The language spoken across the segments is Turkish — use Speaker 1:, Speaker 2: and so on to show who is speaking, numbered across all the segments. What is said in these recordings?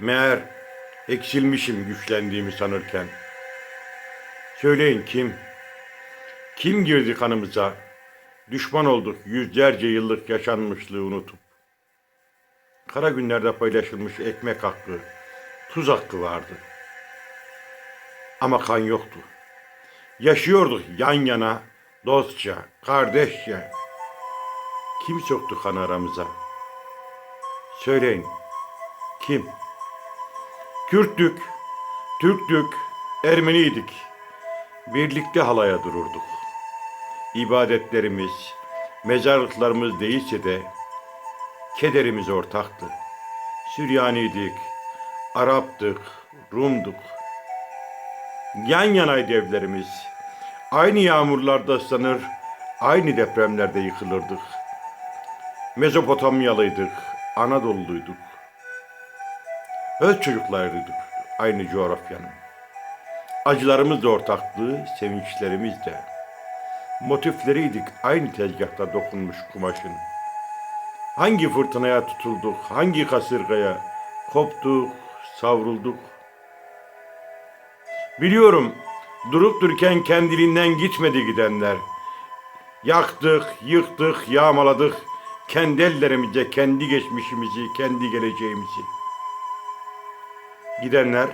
Speaker 1: Meğer eksilmişim güçlendiğimi sanırken. Söyleyin kim? Kim girdi kanımıza? Düşman olduk yüzlerce yıllık yaşanmışlığı unutup. Kara günlerde paylaşılmış ekmek hakkı, tuz hakkı vardı. Ama kan yoktu. Yaşıyorduk yan yana, dostça, kardeşçe. Kim soktu kanı aramıza? Söyleyin, kim? Kürttük, Türktük, Ermeniydik. Birlikte halaya dururduk. İbadetlerimiz, mezarlıklarımız değilse de kederimiz ortaktı. Süryaniydik, Araptık, Rumduk. Yan yanaydı evlerimiz. Aynı yağmurlarda ıslanır, aynı depremlerde yıkılırdık. Mezopotamyalıydık, Anadolu'luyduk. Öz çocuklarıydık aynı coğrafyanın. Acılarımız da ortaktı, sevinçlerimiz de. Motifleriydik aynı tezgahta dokunmuş kumaşın. Hangi fırtınaya tutulduk, hangi kasırgaya koptuk, savrulduk. Biliyorum durup dururken kendiliğinden gitmedi gidenler. Yaktık, yıktık, yağmaladık. Kendi ellerimize, kendi geçmişimizi, kendi geleceğimizi. Gidenler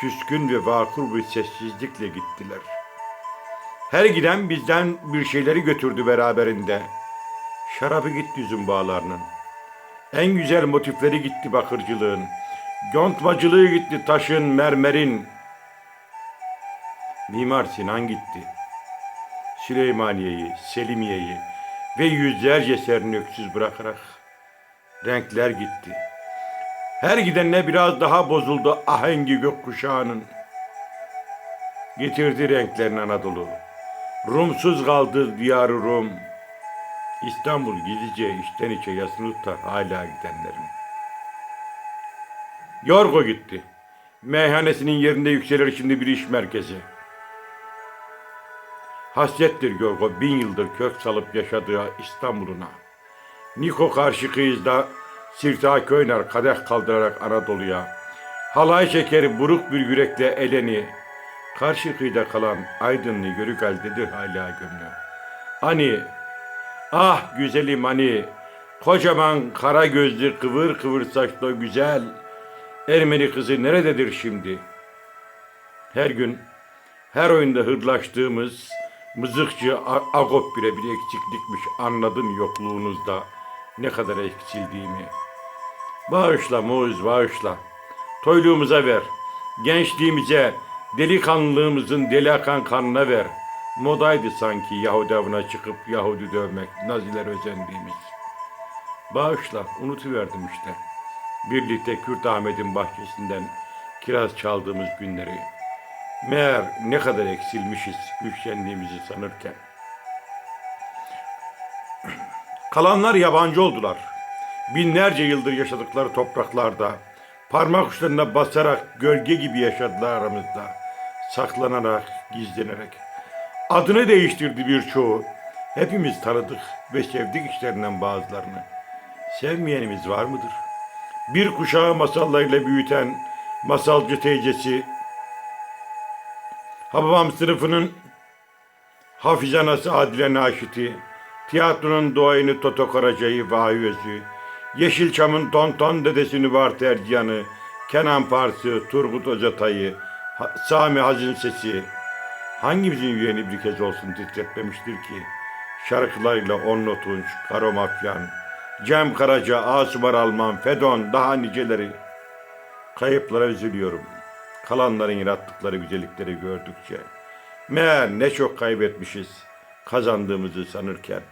Speaker 1: küskün ve vakur bir sessizlikle gittiler. Her giden bizden bir şeyleri götürdü beraberinde. Şarabı gitti üzüm bağlarının. En güzel motifleri gitti bakırcılığın. Yontmacılığı gitti taşın, mermerin. Mimar Sinan gitti. Süleymaniye'yi, Selimiye'yi ve yüzlerce eserini öksüz bırakarak renkler gitti. Her gidenle biraz daha bozuldu ahengi gökkuşağının. Getirdi renklerini Anadolu. Rumsuz kaldı diyarı Rum. İstanbul gizlice içten içe yasını tutar hala gidenlerin. Yorgo gitti. Meyhanesinin yerinde yükselir şimdi bir iş merkezi. Hasrettir Yorgo bin yıldır kök salıp yaşadığı İstanbul'una. Niko karşı kıyızda sirtaki oynar kadeh kaldırarak Anadolu'ya. Halay şekeri buruk bir yürekle eleni. Karşı kıyıda kalan aydınlı yörük eldedir hala gönlü. Ani, ah güzelim ani, kocaman kara gözlü kıvır kıvır saçlı güzel Ermeni kızı nerededir şimdi? Her gün, her oyunda hırlaştığımız mızıkçı Agop bile bir eksiklikmiş anladım yokluğunuzda ne kadar eksildiğimi. Bağışla Moğuz bağışla. Toyluğumuza ver. Gençliğimize, delikanlılığımızın deli akan kanına ver. Modaydı sanki Yahudi avına çıkıp Yahudi dövmek, Naziler özendiğimiz. Bağışla, unutuverdim işte. Birlikte Kürt Ahmet'in bahçesinden kiraz çaldığımız günleri. Meğer ne kadar eksilmişiz güçlendiğimizi sanırken. Kalanlar yabancı oldular. Binlerce yıldır yaşadıkları topraklarda parmak uçlarına basarak gölge gibi yaşadılar aramızda. Saklanarak, gizlenerek. Adını değiştirdi birçoğu. Hepimiz tanıdık ve sevdik işlerinden bazılarını. Sevmeyenimiz var mıdır? Bir kuşağı masallarıyla büyüten masalcı teyzesi, Hababam sınıfının Hafize Anası Adile Naşit'i, tiyatronun doğayını Toto Karaca'yı Vahiy Özü, Yeşilçam'ın Tonton dedesi Nübar Terciyan'ı, Kenan Parsı, Turgut Özatay'ı, Sami Hazin Sesi, hangimizin yüreğini bir kez olsun titretmemiştir ki? Şarkılarıyla Onno Tunç, Karo Mafyan, Cem Karaca, Asubar Alman, Fedon, daha niceleri. Kayıplara üzülüyorum. Kalanların yarattıkları güzellikleri gördükçe. Meğer ne çok kaybetmişiz kazandığımızı sanırken.